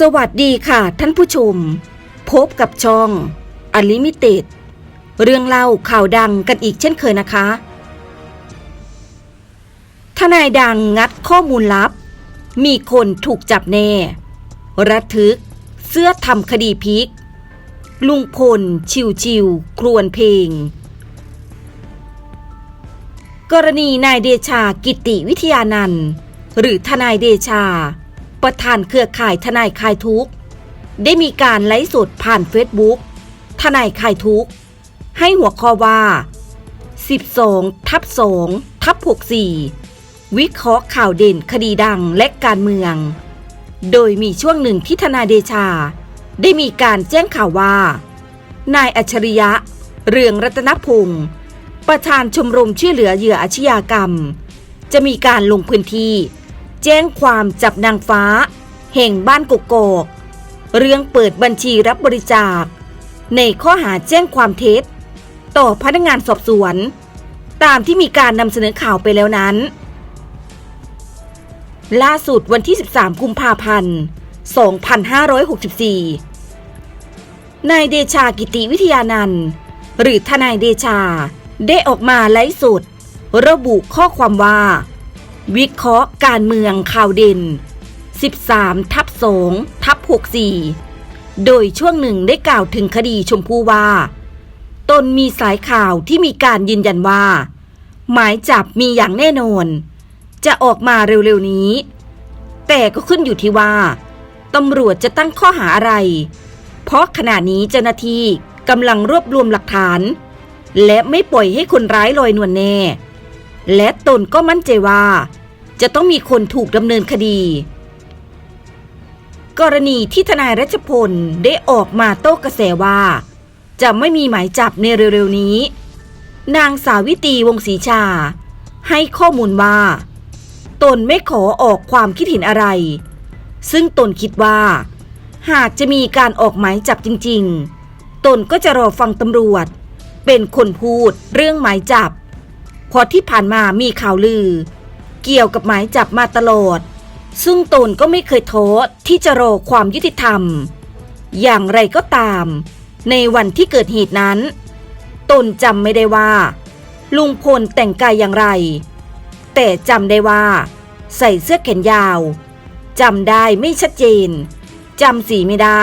สวัสดีค่ะท่านผู้ชม พบกับช่องอลิมิเต็ดเรื่องเล่าข่าวดังกันอีกเช่นเคยนะคะ ทนายดังงัดข้อมูลลับ มีคนถูกจับแน่ ระทึก เสื้อทำคดีพิก ลุงพล ชิวชิวครวนเพลง กรณีนายเดชากิติวิทยานันท์หรือทนายเดชา ประธานเครือข่ายทนายคลายทุกข์ได้มีการไลฟ์สดผ่านเฟซบุ๊กทนายคลายทุกข์ให้หัวข้อว่า 12 ทับ2ทับ64 วิเคราะห์ข่าวเด่นคดีดังและการเมือง โดยมีช่วงหนึ่งที่ทนายเดชา ได้มีการแจ้งข่าวว่า นายอัจฉริยะ เรืองรัตนพงศ์ประธานชมรมช่วยเหลือเหยื่ออาชญากรรม จะมีการลงพื้นที่ แจ้งความจับนางฟ้า แห่งบ้านกกอกเรื่องเปิดบัญชีรับบริจาค ในข้อหาแจ้งความเท็จ ต่อพนักงานสอบสวน ตามที่มีการนำเสนอข่าวไปแล้วนั้น ล่าสุดวันที่ 13 กุมภาพันธ์ 2564 นายเดชากิติวิทยานันท์หรือทนายเดชาได้ออกมาไลฟ์สดระบุข้อความว่า วิเคราะห์การเมืองข่าวเด่น 13 ทับ2ทับ64 โดยช่วงหนึ่งได้กล่าวถึงคดีชมพู่ว่า ตนมีสายข่าวที่มีการยืนยันว่า หมายจับมีอย่างแน่นอน จะออกมาเร็วๆนี้ แต่ก็ขึ้นอยู่ที่ว่าตำรวจจะตั้งข้อหาอะไร เพราะขณะนี้เจ้าหน้าที่กำลังรวบรวมหลักฐาน และไม่ปล่อยให้คนร้ายลอยนวลแน่ และตนก็มั่นใจว่า จะต้องมีคนถูกดำเนินคดี กรณีที่ทนายรัชพลได้ออกมาโต้กระแสว่า จะไม่มีหมายจับในเร็วๆนี้ นางสาวิตีวงศรีชา ให้ข้อมูลว่า ตนไม่ขอออกความคิดเห็นอะไร ซึ่งตนคิดว่า หากจะมีการออกหมายจับจริง ๆ ตนก็จะรอฟังตำรวจ เป็นคนพูดเรื่องหมายจับ พอที่ผ่านมามีข่าวลือ เกี่ยวกับหมายจับมาตลอด ซึ่งตนก็ไม่เคยโท้อที่จะรอความยุติธรรม อย่างไรก็ตาม ในวันที่เกิดเหตุนั้น ตนจำไม่ได้ว่า ลุงพลแต่งกายอย่างไร แต่จำได้ว่า ใส่เสื้อแขนยาวจำได้ไม่ชัดเจนจำสีไม่ได้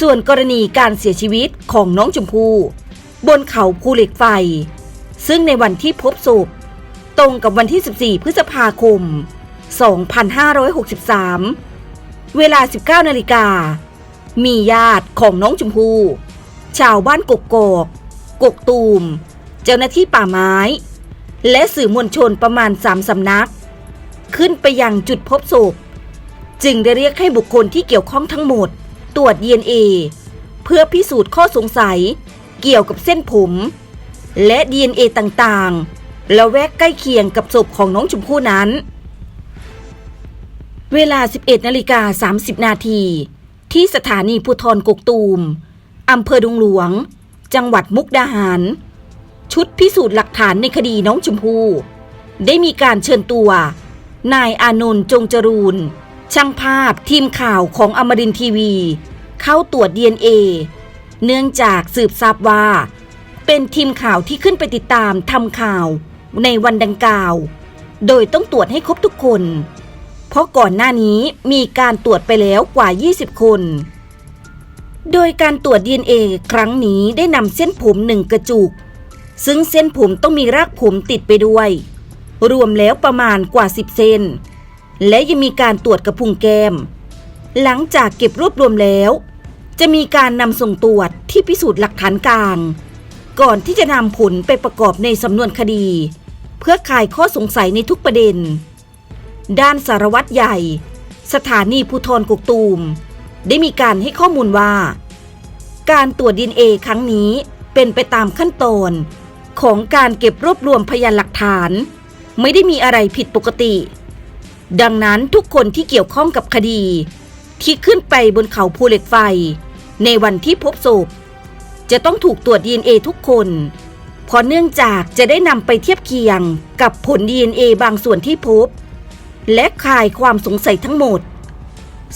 ส่วนกรณีการเสียชีวิตของน้องชมพู่บนเขาภูเหล็กไฟ ซึ่งในวันที่พบศพตรงกับวันที่ 14 พฤษภาคม 2563 เวลา 19 นาฬิกา มีญาติของน้องชมพู่ ชาวบ้านกกอกกกตูม เจ้าหน้าที่ป่าไม้ และสื่อมวลชนประมาณสามสำนัก ขึ้นไปยังจุดพบศพ จึงได้เรียกให้บุคคลที่เกี่ยวข้องทั้งหมด ตรวจ DNA เพื่อพิสูจน์ข้อสงสัยเกี่ยวกับเส้นผม และ DNA ต่างๆ แล้วแวกใกล้เคียงกับศพของน้องชมพู่นั้น เวลา 11นาฬิกา30 นาที ที่สถานีภูธรกกตูมอำเภอดงหลวง จังหวัดมุกดาหาร ชุดพิสูจน์หลักฐานในคดีน้องชมพู่ได้มีการเชิญตัว นายอานนท์จงจรูน ช่างภาพทีมข่าวของอมรินทีวี เข้าตรวจ DNA เนื่องจากสืบทราบว่า เป็นทีมข่าวที่ขึ้นไปติดตามทำข่าวในวันดังกล่าว โดยต้องตรวจให้ครบทุกคน เพราะก่อนหน้านี้มีการตรวจไปแล้วกว่า 20 คน โดยการตรวจ DNA ครั้งนี้ได้นำเส้นผมหนึ่งกระจุก ซึ่งเส้นผมต้องมีรากผมติดไปด้วย รวมแล้วประมาณกว่า 10 เซน และยังมีการตรวจกระพุ้งแก้ม หลังจากเก็บรวบรวมแล้ว จะมีการนำส่งตรวจที่พิสูจน์หลักฐานกลาง ก่อนที่จะนำผลไปประกอบในสำนวนคดี เพื่อคลายข้อสงสัยในทุกประเด็น ด้านสารวัตรใหญ่ สถานีภูธรกกตูม ได้มีการให้ข้อมูลว่า การตรวจดีเอครั้งนี้เป็นไปตามขั้นตอนของการเก็บรวบรวมพยานหลักฐาน ไม่ได้มีอะไรผิดปกติ ดังนั้นทุกคนที่เกี่ยวข้องกับคดี ที่ขึ้นไปบนเขาภูเหล็กไฟ ในวันที่พบศพ จะต้องถูกตรวจ DNA ทุกคนเพราะเนื่องจากจะได้นำไปเทียบเคียงกับผล DNA บางส่วนที่พบ และคลายความสงสัยทั้งหมด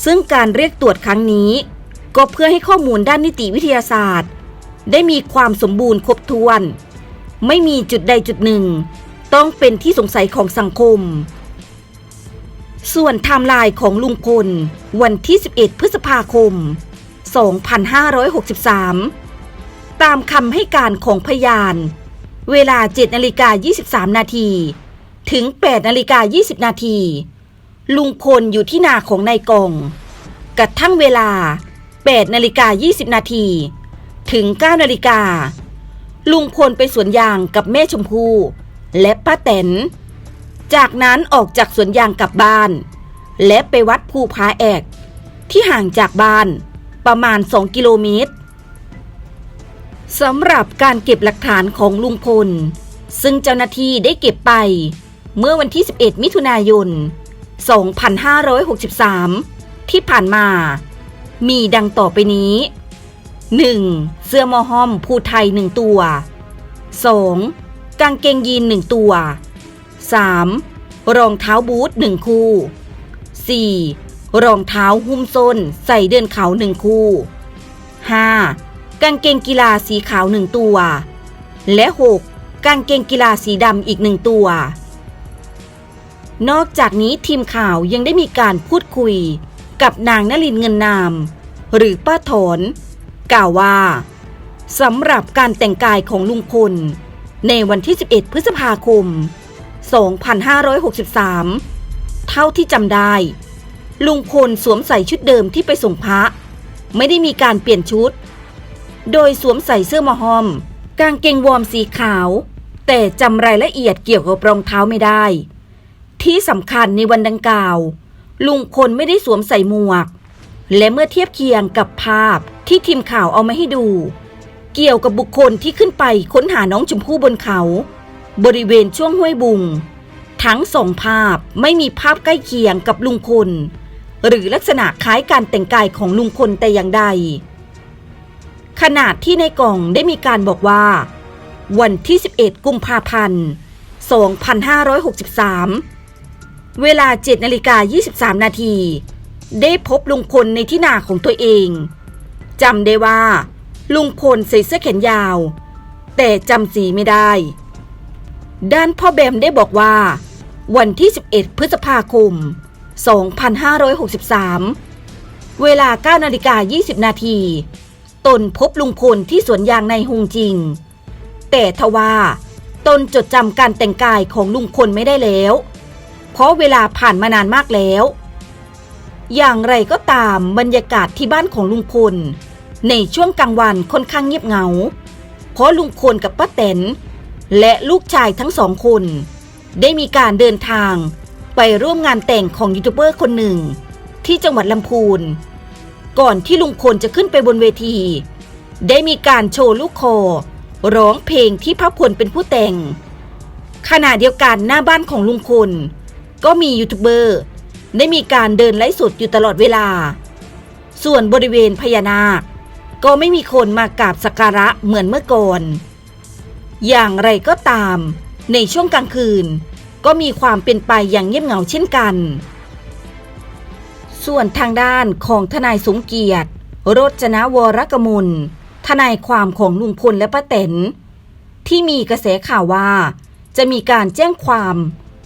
ซึ่งการเรียกตรวจครั้งนี้ ก็เพื่อให้ข้อมูลด้านนิติวิทยาศาสตร์ ได้มีความสมบูรณ์ครบถ้วน ไม่มีจุดใดจุดหนึ่ง ต้องเป็นที่สงสัยของสังคม ส่วนไทม์ไลน์ของลุงพลวันที่ 11 พฤษภาคม 2563 ตามคำให้การของพยาน เวลา 7นาฬิกา23 นาที ถึง 8นาฬิกา20 นาที ลุงพลอยู่ที่นาของนายกองกระทั่งเวลา 8นาฬิกา20 นาที ถึง 9นาฬิกา ลุงพลไปสวนยางกับแม่ชมพู่และป้าแตน จากนั้นออกจากสวนยางกลับบ้าน และไปวัดภูผาแอก ที่ห่างจากบ้านประมาณ 2 กิโลเมตร สำหรับการเก็บหลักฐานของลุงพล ซึ่งเจ้าหน้าที่ได้เก็บไป เมื่อวันที่ 11 มิถุนายน 2563 ที่ผ่านมา มีดังต่อไปนี้ 1. เสื้อมอห้อมภูไทย 1 ตัว 2. กางเกงยีน 1 ตัว 3. รองเท้าบูท 1 คู่ 4. รองเท้าหุ้มส้นใส่เดินเขา 1 คู่ 5. กางเกงกีฬาสีขาว1ตัว และ 6. กางเกงกีฬาสีดำอีก1ตัว นอกจากนี้ทีมข่าวยังได้มีการพูดคุยกับนางนลินเงินนาม หรือป้าถอนกล่าวว่าสำหรับการแต่งกายของลุงพล ในวันที่ 11 พฤษภาคม 2563 เท่าที่จำได้ ลุงพลสวมใส่ชุดเดิมที่ไปส่งพระ ไม่ได้มีการเปลี่ยนชุด โดยสวมใส่เสื้อมอฮอม กางเกงวอร์มสีขาว แต่จำรายละเอียดเกี่ยวกับรองเท้าไม่ได้ ที่สำคัญในวันดังกล่าว ลุงพลไม่ได้สวมใส่หมวก และเมื่อเทียบเคียงกับภาพที่ทีมข่าวเอามาให้ดู เกี่ยวกับบุคคลที่ขึ้นไปค้นหาน้องชมพู่บนเขา บริเวณช่วงห้วยบุง ทั้งสองภาพไม่มีภาพใกล้เคียงกับลุงพลหรือลักษณะคล้ายการแต่งกายของลุงพลแต่อย่างใด ขนาดที่ในกล่องได้มีการบอกว่า วันที่ 11 กุมภาพันธ์ 2563 เวลา 7นาฬิกา23 นาที ได้พบลุงพลในที่นาของตัวเองจำได้ว่า ลุงพลใส่เสื้อแขนยาว แต่จำสีไม่ได้ ด้านพ่อแบมได้บอกว่า วันที่ 11 พฤษภาคม 2563 เวลา 9นาฬิกา20 นาที ตนพบลุงพลที่สวนยางในฮงจริง แต่ทว่า ตนจดจำการแต่งกายของลุงพลไม่ได้แล้ว เพราะเวลาผ่านมานานมากแล้ว อย่างไรก็ตามบรรยากาศที่บ้านของลุงพล ในช่วงกลางวันค่อนข้างเงียบเหงา เพราะลุงพลกับป้าแตนและลูกชายทั้งสองคน ได้มีการเดินทางไปร่วมงานแต่งของยูทูบเบอร์คนหนึ่ง ที่จังหวัดลำพูน ก่อนที่ลุงพลจะขึ้นไปบนเวที ได้มีการโชว์ลูกคอ ร้องเพลงที่พระพลเป็นผู้แต่ง ขณะเดียวกันหน้าบ้านของลุงพลก็มียูทูบเบอร์ได้มีการเดินไลฟ์สดอยู่ตลอดเวลา ส่วนบริเวณพญานาค ก็ไม่มีคนมากราบสักการะเหมือนเมื่อก่อน อย่างไรก็ตาม ในช่วงกลางคืน ก็มีความเป็นไปอย่างเงียบเหงาเช่นกัน ส่วนทางด้านของทนายสมเกียรติรจนวรกมลทนายความของลุงพลและป้าแตนที่มีกระแสข่าวว่า จะมีการแจ้งความ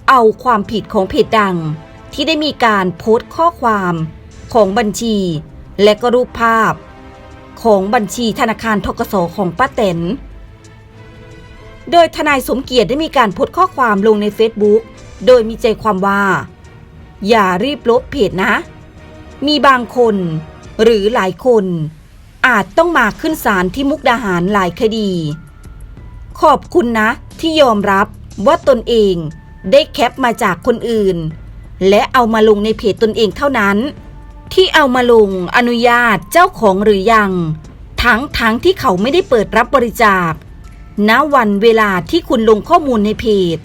เอาความผิดของเพจดัง ที่ได้มีการโพสต์ข้อความของบัญชี และก็รูปภาพ ของบัญชีธนาคารทกสของป้าแตนโดยทนายสมเกียรติได้มีการโพสต์ข้อความลงใน Facebook โดยมีใจความว่า อย่ารีบลบเพจนะ มีบางคน หรือหลายคน อาจต้องมาขึ้นศาลที่มุกดาหารหลายคดี ขอบคุณนะที่ยอมรับว่าตนเองได้แคปมาจากคนอื่น และเอามาลงในเพจตนเองเท่านั้น ที่เอามาลงอนุญาตเจ้าของหรือยัง ทั้งทั้งที่เขาไม่ได้เปิดรับบริจาคณวันเวลาที่คุณลงข้อมูลในเพจ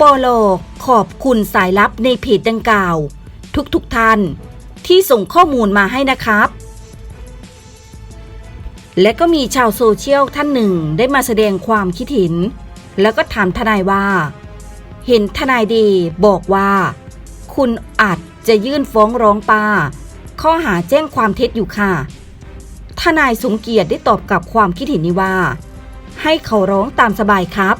ปอลอขอบคุณสายลับในเพจดังกล่าว ทุกๆทท่าน ที่ส่งข้อมูลมาให้นะครับ และก็มีชาวโซเชียลท่านหนึ่งได้มาแสดงความคิดเห็น แล้วก็ถามทนายว่า เห็นทนายดย์บอกว่า คุณอาจจะยื่นฟ้องร้องป้า ข้อหาแจ้งความเท็จอยู่ค่ะ ทนายสมเกียรติได้ตอบกลับความคิดเห็นนี้ว่า ให้เขาร้องตามสบายครับ